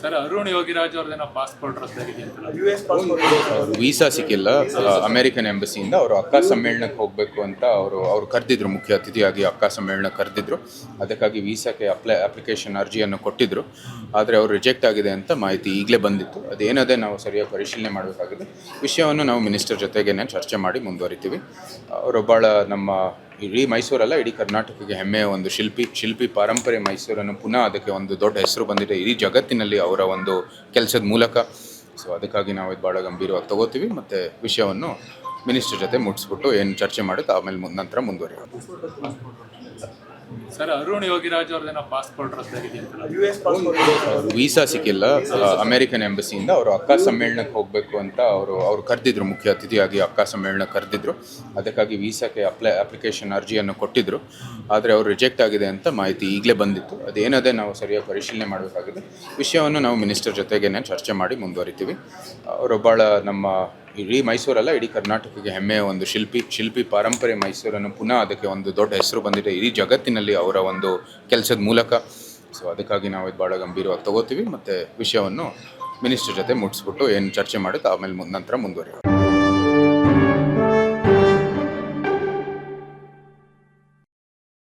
Sir Arun Yogiraj ಅವ್ರದ್ದೇನೋ passport ರದ್ದಾಗಿದೆ ಅಂತ ಯು ಪಾಸ್ಪೋರ್ಟ್ ಅವರು ವೀಸಾ ಸಿಕ್ಕಿಲ್ಲ. ಅಮೆರಿಕನ್ ಎಂಬಸಿಯಿಂದ ಅವರು ಅಕ್ಕ ಸಮ್ಮೇಳನಕ್ಕೆ ಹೋಗಬೇಕು ಅಂತ ಅವರು ಅವರು ಕರೆದಿದ್ರು. ಮುಖ್ಯ ಅತಿಥಿಯಾಗಿ ಅಕ್ಕ ಸಮ್ಮೇಳನ ಕರೆದಿದ್ರು. ಅದಕ್ಕಾಗಿ ವೀಸಾಕ್ಕೆ ಅಪ್ಲೈ ಅಪ್ಲಿಕೇಶನ್ ಅರ್ಜಿಯನ್ನು ಕೊಟ್ಟಿದ್ರು. ಆದರೆ ಅವರು ರಿಜೆಕ್ಟ್ ಆಗಿದೆ ಅಂತ ಮಾಹಿತಿ ಈಗಲೇ ಬಂದಿತ್ತು. ಅದೇನದೇ ನಾವು ಸರಿಯಾಗಿ ಪರಿಶೀಲನೆ ಮಾಡಬೇಕಾಗಿದೆ. ವಿಷಯವನ್ನು ನಾವು ಮಿನಿಸ್ಟರ್ ಜೊತೆಗೇನೆ ಚರ್ಚೆ ಮಾಡಿ ಮುಂದುವರಿತೀವಿ. ಅವರು ಭಾಳ ನಮ್ಮ ಇಡೀ ಮೈಸೂರಲ್ಲ, ಇಡೀ ಕರ್ನಾಟಕಕ್ಕೆ ಹೆಮ್ಮೆಯ ಒಂದು ಶಿಲ್ಪಿ ಶಿಲ್ಪಿ ಪಾರಂಪರೆ ಮೈಸೂರನ್ನು ಪುನಃ ಅದಕ್ಕೆ ಒಂದು ದೊಡ್ಡ ಹೆಸರು ಬಂದಿದೆ. ಇಡೀ ಜಗತ್ತಿನಲ್ಲಿ ಅವರ ಒಂದು ಕೆಲಸದ ಮೂಲಕ. ಸೊ ಅದಕ್ಕಾಗಿ ನಾವು ಇದು ಭಾಳ ಗಂಭೀರವಾಗಿ ತಗೋತೀವಿ. ಮತ್ತು ವಿಷಯವನ್ನು ಮಿನಿಸ್ಟರ್ ಜೊತೆ ಮುಟ್ಸ್ಬಿಟ್ಟು ಏನು ಚರ್ಚೆ ಮಾಡುತ್ತೆ, ಆಮೇಲೆ ನಂತರ ಮುಂದುವರಿಯೋದು ಸರ್ ಅರುಣ್ ಯೋಗಿರಾಜ್ ಅವ್ರದ್ದೇನೋ ಪಾಸ್ಪೋರ್ಟ್ ರದ್ದಾಗಿದೆ ಅಂತ ಯು ಪಾಸ್ಪೋರ್ಟ್ ಅವರು ವೀಸಾ ಸಿಕ್ಕಿಲ್ಲ. ಅಮೆರಿಕನ್ ಎಂಬಸಿಯಿಂದ ಅವರು ಅಕ್ಕ ಸಮ್ಮೇಳನಕ್ಕೆ ಹೋಗಬೇಕು ಅಂತ ಅವರು ಅವ್ರು ಕರೆದಿದ್ರು. ಮುಖ್ಯ ಅತಿಥಿಯಾಗಿ ಅಕ್ಕ ಸಮ್ಮೇಳನ ಕರೆದಿದ್ರು. ಅದಕ್ಕಾಗಿ ವೀಸಾಕ್ಕೆ ಅಪ್ಲೈ ಅಪ್ಲಿಕೇಶನ್ ಅರ್ಜಿಯನ್ನು ಕೊಟ್ಟಿದ್ರು. ಆದರೆ ಅವರು ರಿಜೆಕ್ಟ್ ಆಗಿದೆ ಅಂತ ಮಾಹಿತಿ ಈಗಲೇ ಬಂದಿತ್ತು. ಅದೇನದೇ ನಾವು ಸರಿಯಾಗಿ ಪರಿಶೀಲನೆ ಮಾಡಬೇಕಾಗಿದೆ. ವಿಷಯವನ್ನು ನಾವು ಮಿನಿಸ್ಟರ್ ಜೊತೆಗೇನೆ ಚರ್ಚೆ ಮಾಡಿ ಮುಂದುವರಿತೀವಿ. ಅವರು ಭಾಳ ನಮ್ಮ ಇಡೀ ಮೈಸೂರಲ್ಲ, ಇಡೀ ಕರ್ನಾಟಕಕ್ಕೆ ಹೆಮ್ಮೆಯ ಒಂದು ಶಿಲ್ಪಿ ಶಿಲ್ಪಿ ಪಾರಂಪರೆ ಮೈಸೂರನ್ನು ಪುನಃ ಅದಕ್ಕೆ ಒಂದು ದೊಡ್ಡ ಹೆಸರು ಬಂದಿದೆ. ಇಡೀ ಜಗತ್ತಿನಲ್ಲಿ ಅವರ ಒಂದು ಕೆಲಸದ ಮೂಲಕ. ಸೊ ಅದಕ್ಕಾಗಿ ನಾವು ಇದು ಭಾಳ ಗಂಭೀರವಾಗಿ ತಗೋತೀವಿ. ಮತ್ತು ವಿಷಯವನ್ನು ಮಿನಿಸ್ಟರ್ ಜೊತೆ ಮುಟ್ಟಿಸ್ಬಿಟ್ಟು ಏನು ಚರ್ಚೆ ಮಾಡುತ್ತೆ ಆಮೇಲೆ ನಂತರ ಮುಂದುವರಿಯೋದು